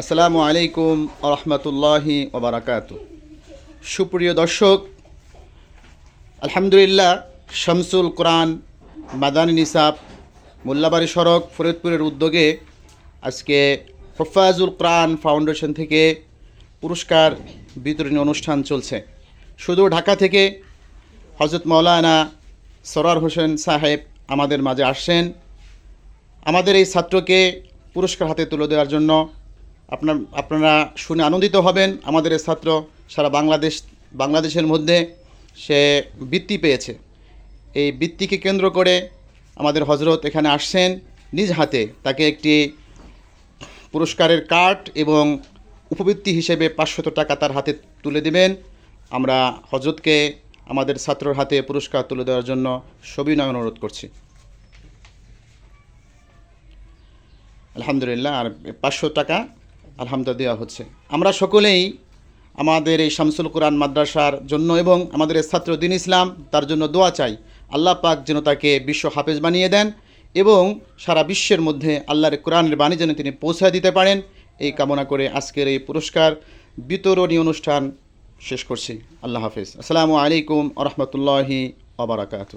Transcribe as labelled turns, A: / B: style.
A: আসসালামু আলাইকুম রহমতুল্লাহি ওবরাকাত। সুপ্রিয় দর্শক, আলহামদুলিল্লাহ শামসুল কোরআন, মাদানী নিসাব, মোল্লাবাড়ি সড়ক, ফরিদপুরের উদ্যোগে আজকে হফাজুল কোরআন ফাউন্ডেশন থেকে পুরস্কার বিতরণী অনুষ্ঠান চলছে। শুধু ঢাকা থেকে হজরত মৌলানা সরার হোসেন সাহেব আমাদের মাঝে আসছেন। আমাদের এই ছাত্রকে পুরস্কার হাতে তুলে দেওয়ার জন্য আপনার, আপনারা শুনে আনন্দিত হবেন। আমাদের ছাত্র সারা বাংলাদেশ, বাংলাদেশের মধ্যে সে বৃত্তি পেয়েছে। এই বৃত্তিকে কেন্দ্র করে আমাদের হজরত এখানে আসছেন নিজ হাতে। তাকে একটি পুরস্কারের কার্ড এবং উপবৃত্তি হিসেবে পাঁচশত টাকা তার হাতে তুলে দেবেন। আমরা হজরতকে আমাদের ছাত্রর হাতে পুরস্কার তুলে দেওয়ার জন্য সবিনয় অনুরোধ করছি। আলহামদুলিল্লাহ, আর পাঁচশো টাকা আলহামদুলিল্লাহ দেওয়া হচ্ছে। আমরা সকলেই আমাদের এই শামসুল কোরআন মাদ্রাসার জন্য এবং আমাদের ছাত্র দিন ইসলাম, তার জন্য দোয়া চাই। আল্লাহ পাক যেন তাকে বিশ্ব হাফেজ বানিয়ে দেন এবং সারা বিশ্বের মধ্যে আল্লাহর কোরআনের বাণী যেন তিনি পৌঁছায় দিতে পারেন। এই কামনা করে আজকের এই পুরস্কার বিতরণী অনুষ্ঠান শেষ করছি। আল্লাহ হাফেজ। আসসালামু আলাইকুম আ রহমতুল্লাহি আবরাকাতু